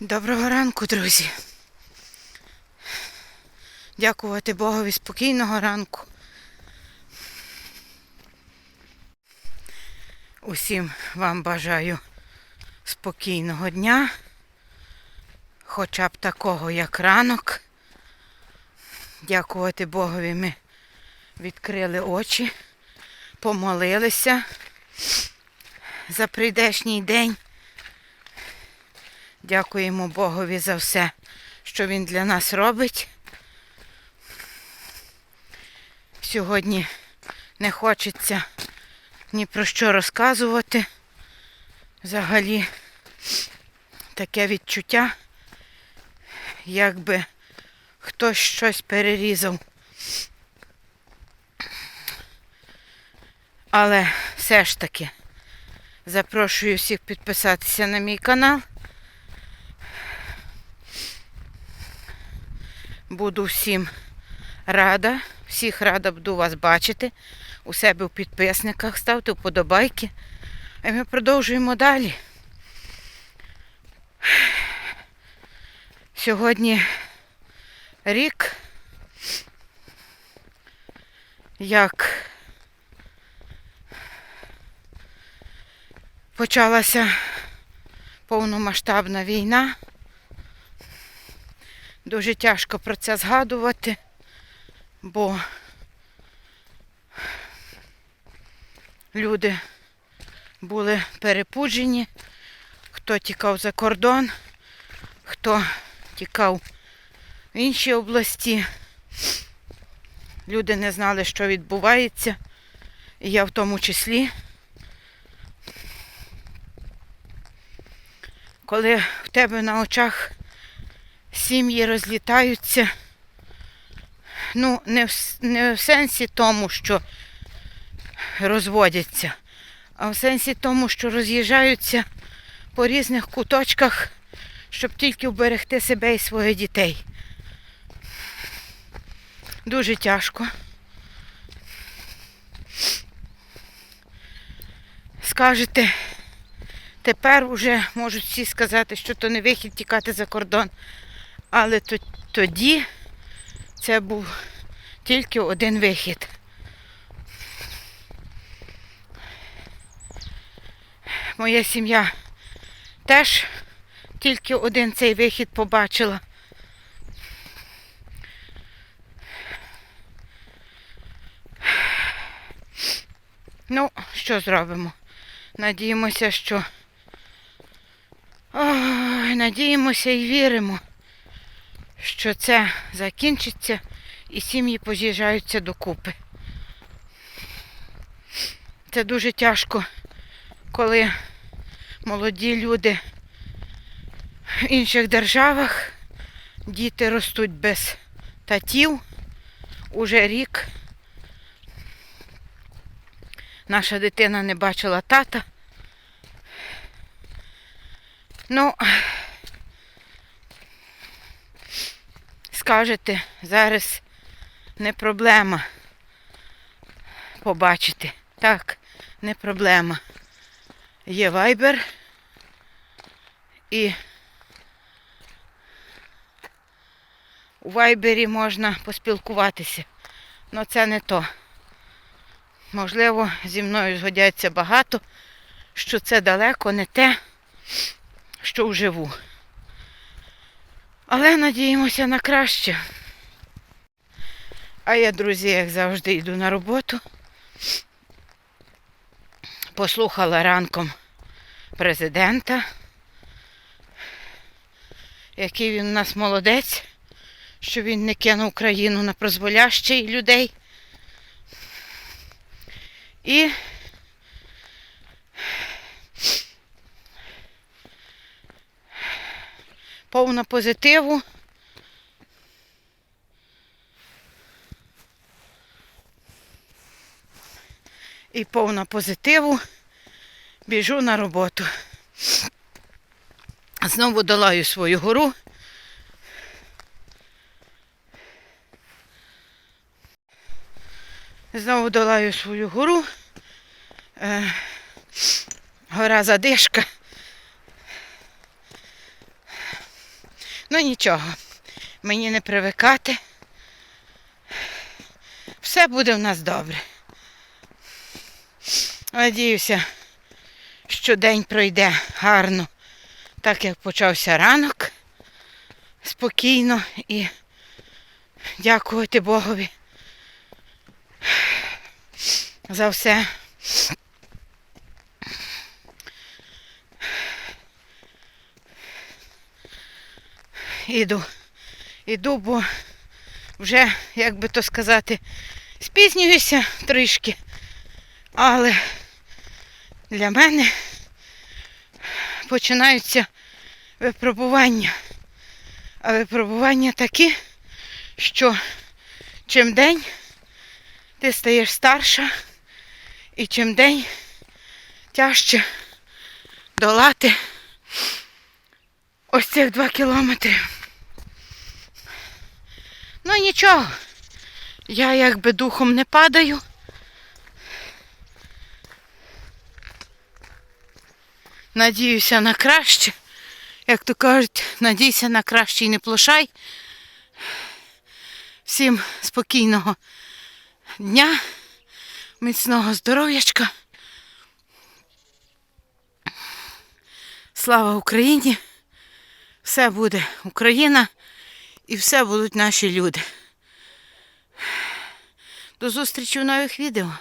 Доброго ранку, друзі. Дякувати Богові спокійного ранку. Усім вам бажаю спокійного дня, хоча б такого, як ранок. Дякувати Богові ми відкрили очі, помолилися за прийдешній день. Дякуємо Богові за все, що Він для нас робить. Сьогодні не хочеться ні про що розказувати. Взагалі таке відчуття, якби хтось щось перерізав. Але все ж таки запрошую всіх підписатися на мій канал. Буду всім рада, всіх рада буду вас бачити у себе у підписниках. Ставте вподобайки. А ми продовжуємо далі. Сьогодні рік, як почалася повномасштабна війна. Дуже тяжко про це згадувати, бо люди були перепуджені, хто тікав за кордон, хто тікав в інші області. Люди не знали, що відбувається, і я в тому числі. Коли в тебе на очах сім'ї розлітаються. Ну, не в, не в сенсі тому, що розводяться, а в сенсі тому, що роз'їжджаються по різних куточках, щоб тільки вберегти себе і своїх дітей. Дуже тяжко. Скажете, тепер уже можуть всі сказати, що то не вихід тікати за кордон. Але тоді це був тільки один вихід. Моя сім'я теж тільки один цей вихід побачила. Ну, що зробимо? Надіємося, що. Ой, надіємося і віримо що це закінчиться і сім'ї поз'їжджаються докупи. Це дуже тяжко, коли молоді люди в інших державах, діти ростуть без татів уже рік. Наша дитина не бачила тата. Ну, скажете, зараз не проблема побачити. Так, не проблема. Є вайбер і у вайбері можна поспілкуватися. але це не то. Можливо, зі мною згодяться багато, що це далеко не те, що вживу. Але надіємося на краще. А я, друзі, як завжди, йду на роботу. Послухала ранком президента, який він у нас молодець, що він не кинув країну на прозволящий людей. І повна позитиву. І повна позитиву біжу на роботу. Знову долаю свою гору. Знову долаю свою гору. Е, гора задишка. Ну нічого, мені не привикати. Все буде в нас добре. Надіюся, що день пройде гарно, так як почався ранок. Спокійно і дякувати Богові за все. Іду, іду, бо вже, як би то сказати, спізнююся трішки. Але для мене починаються випробування. А випробування такі, що чим день ти стаєш старша, і чим день тяжче долати ось цих два кілометри. Ну нічого, я якби духом не падаю. Надіюся на краще. Як то кажуть, надійся на краще і не плошай. Всім спокійного дня, міцного здоров'ячка. Слава Україні! Все буде Україна і все будуть наші люди. До зустрічі в нових відео.